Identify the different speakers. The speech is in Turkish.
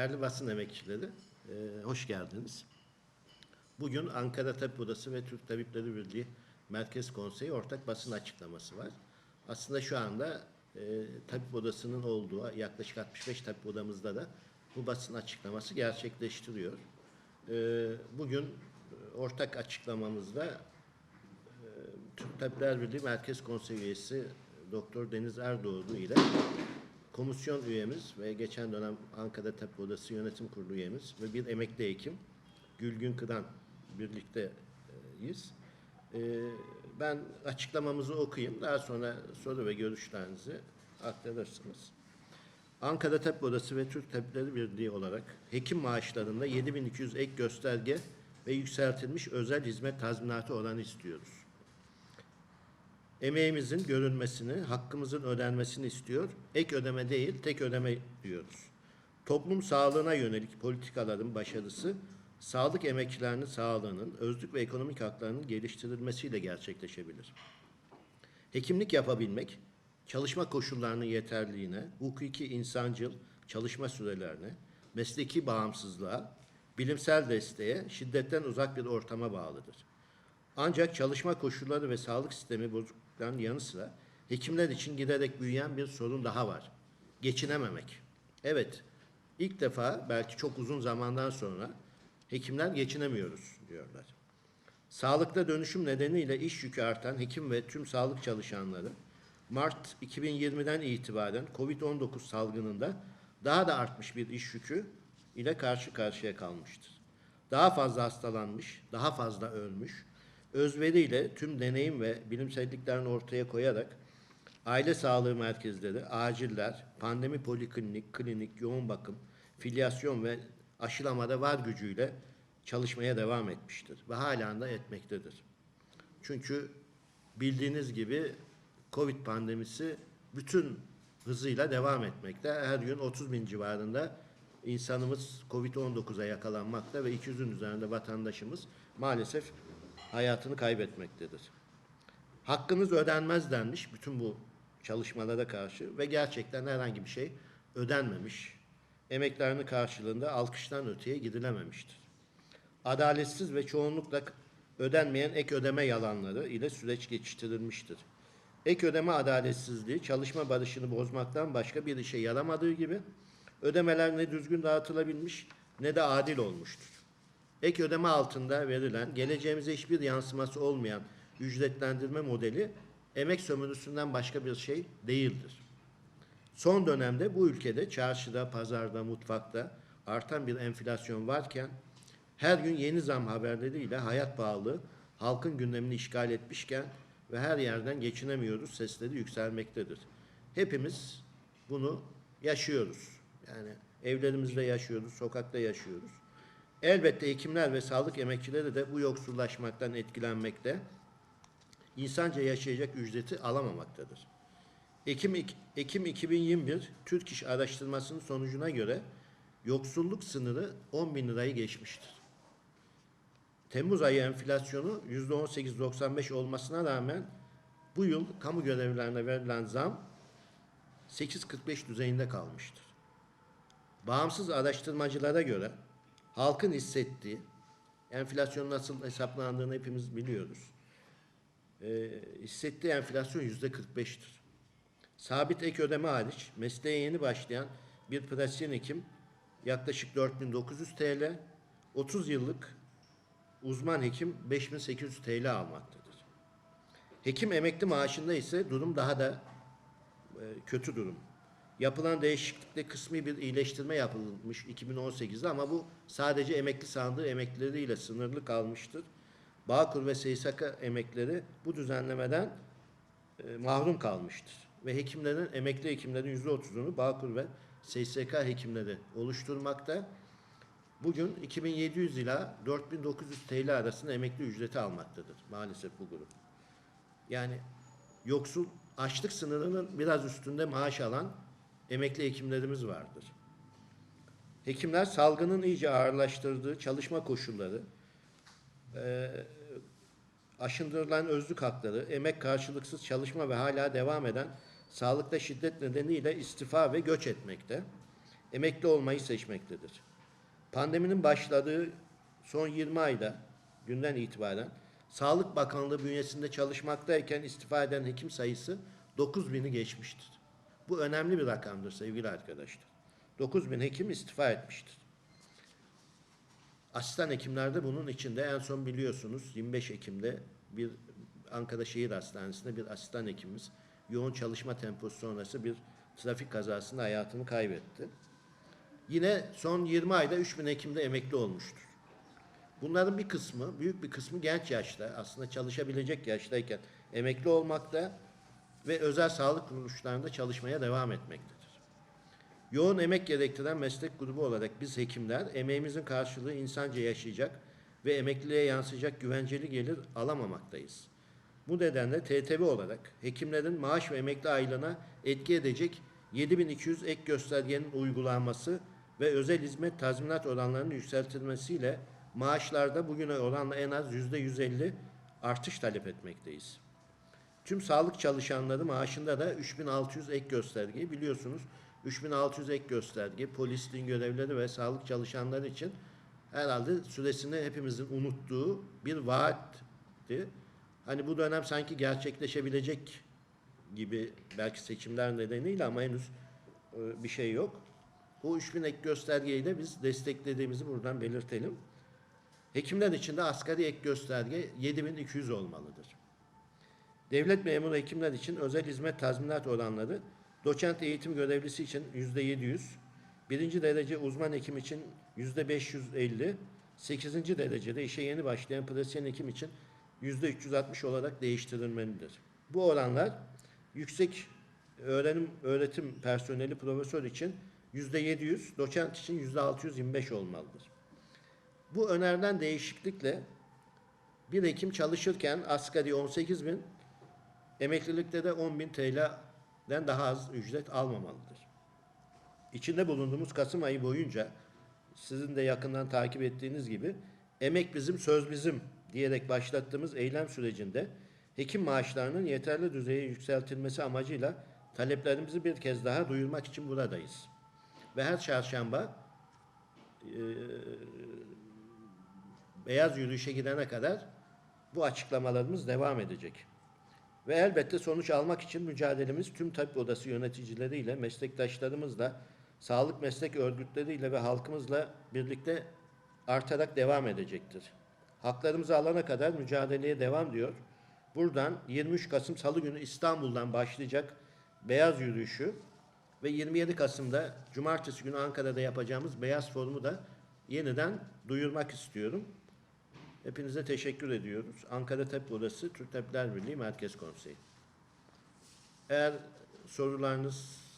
Speaker 1: Değerli basın emekçileri, e, hoş geldiniz. Bugün Ankara Tabip Odası ve Türk Tabipleri Birliği Merkez Konseyi ortak basın açıklaması var. Aslında şu anda e, Tabip Odası'nın olduğu yaklaşık 65 Tabip Odamızda da bu basın açıklaması gerçekleştiriyor. E, bugün e, ortak açıklamamızda e, Türk Tabipler Birliği Merkez Konseyi üyesi Doktor Deniz Erdoğdu ile komisyon üyemiz ve geçen dönem Ankara Tabip Odası Yönetim Kurulu üyemiz ve bir emekli hekim Gülgün Kıran birlikteyiz. Ee, Ben açıklamamızı okuyayım. Daha sonra soru ve görüşlerinizi aktarırsınız. Ankara Tabip Odası ve Türk Tabipleri Birliği olarak hekim maaşlarında 7200 ek gösterge ve yükseltilmiş özel hizmet tazminatı oranı istiyoruz. Emeğimizin görülmesini, hakkımızın ödenmesini istiyor. Ek ödeme değil, tek ödeme diyoruz. Toplum sağlığına yönelik politikaların başarısı, sağlık emekçilerinin sağlığının, özlük ve ekonomik haklarının geliştirilmesiyle gerçekleşebilir. Hekimlik yapabilmek, çalışma koşullarının yeterliğine, hukuki insancıl çalışma sürelerine, mesleki bağımsızlığa, bilimsel desteğe, şiddetten uzak bir ortama bağlıdır. Ancak çalışma koşulları ve sağlık sistemi bozukluklarının yanı sıra hekimler için giderek büyüyen bir sorun daha var. Geçinememek. Evet, ilk defa belki çok uzun zamandan sonra hekimler geçinemiyoruz diyorlar. Sağlıkta dönüşüm nedeniyle iş yükü artan hekim ve tüm sağlık çalışanları Mart 2020'den itibaren COVID-19 salgınında daha da artmış bir iş yükü ile karşı karşıya kalmıştır. Daha fazla hastalanmış, daha fazla ölmüş, özveriyle tüm deneyim ve bilimselliklerini ortaya koyarak aile sağlığı merkezleri, aciller, pandemi poliklinik, klinik, yoğun bakım, filyasyon ve aşılamada var gücüyle çalışmaya devam etmiştir ve halen de etmektedir. Çünkü bildiğiniz gibi Covid pandemisi bütün hızıyla devam etmekte. Her gün 30 bin civarında insanımız Covid-19'a yakalanmakta ve 200'ün üzerinde vatandaşımız maalesef hayatını kaybetmektedir. Hakkınız ödenmez denmiş bütün bu çalışmalara karşı ve gerçekten herhangi bir şey ödenmemiş. Emeklerinin karşılığında alkıştan öteye gidilememiştir. Adaletsiz ve çoğunlukla ödenmeyen ek ödeme yalanları ile süreç geçiştirilmiştir. Ek ödeme adaletsizliği çalışma barışını bozmaktan başka bir işe yaramadığı gibi ödemeler ne düzgün dağıtılabilmiş ne de adil olmuştur. Ek ödeme altında verilen, geleceğimize hiçbir yansıması olmayan ücretlendirme modeli emek sömürüsünden başka bir şey değildir. Son dönemde bu ülkede çarşıda, pazarda, mutfakta artan bir enflasyon varken her gün yeni zam haberleriyle hayat pahalılığı halkın gündemini işgal etmişken ve her yerden geçinemiyoruz sesleri yükselmektedir. Hepimiz bunu yaşıyoruz. Yani evlerimizde yaşıyoruz, sokakta yaşıyoruz. Elbette hekimler ve sağlık emekçileri de bu yoksullaşmaktan etkilenmekte, insanca yaşayacak ücreti alamamaktadır. Ekim, Ekim 2021 Türk İş araştırmasının sonucuna göre yoksulluk sınırı 10 bin lirayı geçmiştir. Temmuz ayı enflasyonu %18.95 olmasına rağmen bu yıl kamu görevlilerine verilen zam 8.45 düzeyinde kalmıştır. Bağımsız araştırmacılara göre halkın hissettiği enflasyon nasıl hesaplandığını hepimiz biliyoruz. Ee, hissettiği enflasyon yüzde 45'tir. Sabit ek ödeme hariç mesleğe yeni başlayan bir pratisyen hekim yaklaşık 4900 TL, 30 yıllık uzman hekim 5800 TL almaktadır. Hekim emekli maaşında ise durum daha da e, kötü durum. Yapılan değişiklikle kısmi bir iyileştirme yapılmış 2018'de ama bu sadece emekli sandığı emeklileriyle sınırlı kalmıştır. Bağkur ve SSK emekleri bu düzenlemeden e, mahrum kalmıştır. Ve hekimlerin, emekli hekimlerin %30'unu Bağkur ve SSK hekimleri oluşturmakta. Bugün 2700 ila 4900 TL arasında emekli ücreti almaktadır maalesef bu grup. Yani yoksul açlık sınırının biraz üstünde maaş alan emekli hekimlerimiz vardır. Hekimler salgının iyice ağırlaştırdığı çalışma koşulları, e, aşındırılan özlük hakları, emek karşılıksız çalışma ve hala devam eden sağlıkta şiddet nedeniyle istifa ve göç etmekte. emekli olmayı seçmektedir. Pandeminin başladığı son 20 ayda günden itibaren Sağlık Bakanlığı bünyesinde çalışmaktayken istifa eden hekim sayısı 9000'i geçmiştir. Bu önemli bir rakamdır sevgili arkadaşlar. 9000 hekim istifa etmiştir. Asistan hekimlerde bunun içinde en son biliyorsunuz 25 Ekim'de bir Ankara Şehir Hastanesi'nde bir asistan hekimimiz yoğun çalışma temposu sonrası bir trafik kazasında hayatını kaybetti. Yine son 20 ayda 3000 hekimde emekli olmuştur. Bunların bir kısmı, büyük bir kısmı genç yaşta, aslında çalışabilecek yaştayken emekli olmakta ve özel sağlık kuruluşlarında çalışmaya devam etmektedir. Yoğun emek gerektiren meslek grubu olarak biz hekimler emeğimizin karşılığı insanca yaşayacak ve emekliliğe yansıyacak güvenceli gelir alamamaktayız. Bu nedenle TTV olarak hekimlerin maaş ve emekli aylığına etki edecek 7200 ek göstergenin uygulanması ve özel hizmet tazminat oranlarının yükseltilmesiyle maaşlarda bugüne oranla en az %150 artış talep etmekteyiz. Tüm sağlık çalışanları maaşında da 3600 ek göstergeyi biliyorsunuz. 3600 ek gösterge polisliğin görevlileri ve sağlık çalışanları için herhalde süresini hepimizin unuttuğu bir vaatti. Hani bu dönem sanki gerçekleşebilecek gibi belki seçimler nedeniyle ama henüz e, bir şey yok. O 3000 ek göstergeyi de biz desteklediğimizi buradan belirtelim. Hekimler için de asgari ek gösterge 7200 olmalıdır. Devlet memuru hekimler için özel hizmet tazminat oranları doçent eğitim görevlisi için yüzde 700, birinci derece uzman hekim için yüzde 550, sekizinci derecede işe yeni başlayan pratisyen hekim için yüzde 360 olarak değiştirilmelidir. Bu oranlar yüksek öğrenim öğretim personeli profesör için yüzde 700, doçent için yüzde 625 olmalıdır. Bu önerilen değişiklikle bir hekim çalışırken asgari 18 bin, emeklilikte de 10 bin TL'den daha az ücret almamalıdır. İçinde bulunduğumuz Kasım ayı boyunca sizin de yakından takip ettiğiniz gibi emek bizim söz bizim diyerek başlattığımız eylem sürecinde hekim maaşlarının yeterli düzeye yükseltilmesi amacıyla taleplerimizi bir kez daha duyurmak için buradayız. Ve her çarşamba eee beyaz yürüyüşe gidene kadar bu açıklamalarımız devam edecek. Ve elbette sonuç almak için mücadelemiz tüm tabip odası yöneticileriyle, meslektaşlarımızla, sağlık meslek örgütleriyle ve halkımızla birlikte artarak devam edecektir. Haklarımızı alana kadar mücadeleye devam diyor. Buradan 23 Kasım Salı günü İstanbul'dan başlayacak beyaz yürüyüşü ve 27 Kasım'da Cumartesi günü Ankara'da yapacağımız beyaz forumu da yeniden duyurmak istiyorum. Hepinize teşekkür ediyoruz. Ankara Tabip Odası Türk Tabipler Birliği Merkez Konseyi. Eğer sorularınız